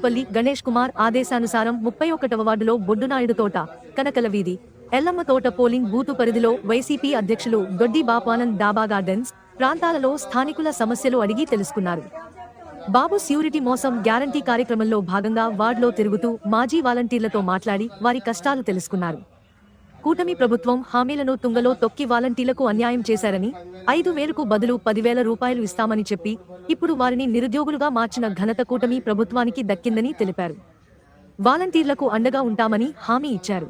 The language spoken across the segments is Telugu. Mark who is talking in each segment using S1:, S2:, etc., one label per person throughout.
S1: వాసుపల్లి గణేష్ కుమార్ ఆదేశానుసారం ముప్పై ఒకటవ వార్డులో బొడ్డునాయుడు తోట కనకల వీధి ఎల్లమ్మ తోట పోలింగ్ బూతు పరిధిలో వైసీపీ అధ్యక్షులు దొడ్డి బాపానంద్ డాబా గార్డెన్స్ ప్రాంతాలలో స్థానికుల సమస్యలు అడిగి తెలుసుకున్నారు. బాబు స్యూరిటీ మోసం గ్యారంటీ కార్యక్రమంలో భాగంగా వార్డులో తిరుగుతూ మాజీ వాలంటీర్లతో మాట్లాడి వారి కష్టాలు తెలుసుకున్నారు. కూటమి ప్రభుత్వం హామీలను తుంగలో తొక్కి వాలంటీర్లకు అన్యాయం చేశారని ఐదు వేలకు బదులు పదివేల రూపాయలు ఇస్తామని చెప్పి ఇప్పుడు వారిని నిరుద్యోగులుగా మార్చిన ఘనత కూటమి ప్రభుత్వానికి దక్కిందని తెలిపారు. వాలంటీర్లకు అండగా ఉంటామని హామీ ఇచ్చారు.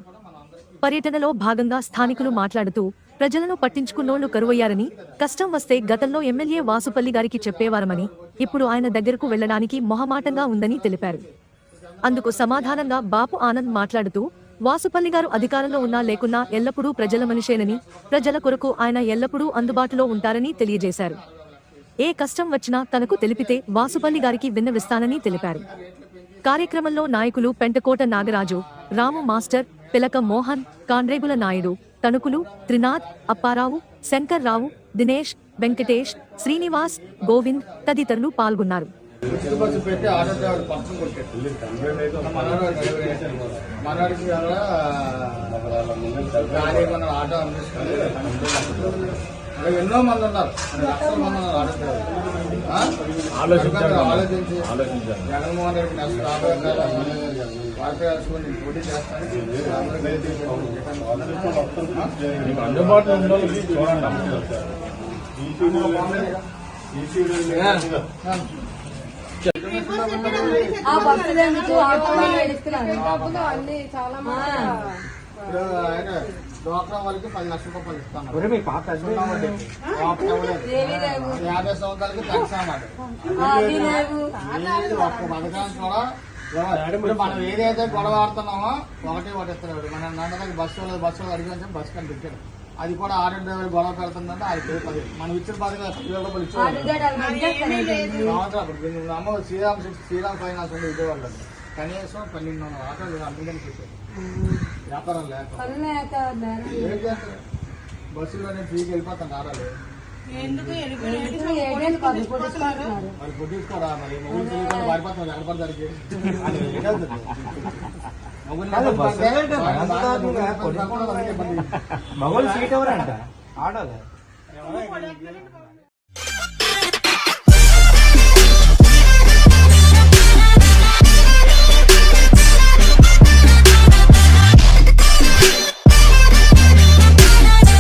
S1: పర్యటనలో భాగంగా స్థానికులు మాట్లాడుతూ ప్రజలను పట్టించుకున్నోళ్ళు కరువయ్యారని కష్టం వస్తే గతంలో ఎమ్మెల్యే వాసుపల్లి గారికి చెప్పేవారమని ఇప్పుడు ఆయన దగ్గరకు వెళ్ళడానికి మొహమాటంగా ఉందని తెలిపారు. అందుకు సమాధానంగా బాపు ఆనంద్ మాట్లాడుతూ వాసుపల్లి గారు అధికారంలో ఉన్నా లేకున్నా ఎల్లప్పుడూ ప్రజల మనిషేనని ప్రజల కొరకు ఆయన ఎల్లప్పుడూ అందుబాటులో ఉంటారని తెలియజేశారు. ఏ కష్టం వచ్చినా తనకు తెలిపితే వాసుపల్లి గారికి విన్నవిస్తానని తెలిపారు. కార్యక్రమంలో నాయకులు పెంటకోట నాగరాజు రాము మాస్టర్ పిలక మోహన్ కాండ్రేగుల నాయుడు తణుకులు త్రినాథ్ అప్పారావు శంకర్ రావు దినేష్ వెంకటేష్ శ్రీనివాస్ గోవింద్ తదితరులు పాల్గొన్నారు.
S2: పెట్టి ఆటో డ్రైవర్ పక్కన కొట్టాడు మనవాడికి మనవాడికి గాడి మన ఆటో ఎన్నో మంది ఉన్నారు. లక్షల మంది ఉన్నారు ఆటో డ్రైవర్. ఆలోచించి. జగన్మోహన్ రెడ్డి నెక్స్ట్ వేసుకొని పోటీ చేస్తాను
S3: అందుబాటులో చూడండి
S4: ఆ భక్తులు ఎందుకు ఆటో వాళ్ళు ఎడుతున్నారు
S5: డబ్బులు అన్ని చాలా మంది
S2: ఇప్పుడు ఆయన డోక్రా వాళ్ళకి పది లక్షల రూపాయలు ఇస్తాను యాభై సంవత్సరాలకి ఒక్క పథకాన్ని కూడా ఇప్పుడు మనం ఏదైతే గొడవ ఆడుతున్నామో ఒకటి ఒకటి ఇస్తున్నాడు మన నందనకి బస్సు వాళ్ళు బస్సు వాళ్ళు అడిగి బస్సు కని పెట్టాడు అది కూడా ఆటో డ్రైవర్ గొడవ పెడుతుందంటే అది పేరు పది. మనం ఇచ్చిన పథకం పదివేల రూపాయలు నువ్వు అమ్మ శ్రీరామ్ శ్రీరామ్ ఫైనాన్స్ ఉండి విజయవాడలో కనీసం పన్నెండు వందల ఆటోలు అందుకని పెట్టారు వ్యాపారం లేక బస్సులోనే ఫ్రీకి వెళ్ళిపోతాను ఆడాలి
S5: ఎందుకు ఎలుగు
S4: ఎందుకు ఏడేళ్ళు కాదు పొడుచుకుంటున్నారు
S2: మరి పుట్టించుకోరా మరి మొగుడు తెలియకుండా పారిపోతాం ఎక్కడ పడతానికి అది ఎక్కడుంది? మొగుడిని ఎక్కడ పడితే వాడిని బాగా మొగుడిని పట్టుకోకుండా వాళ్ళకే పని.
S6: మగవాళ్ళు సీట్ ఎవరంట ఆడోలే
S5: పడకలేదు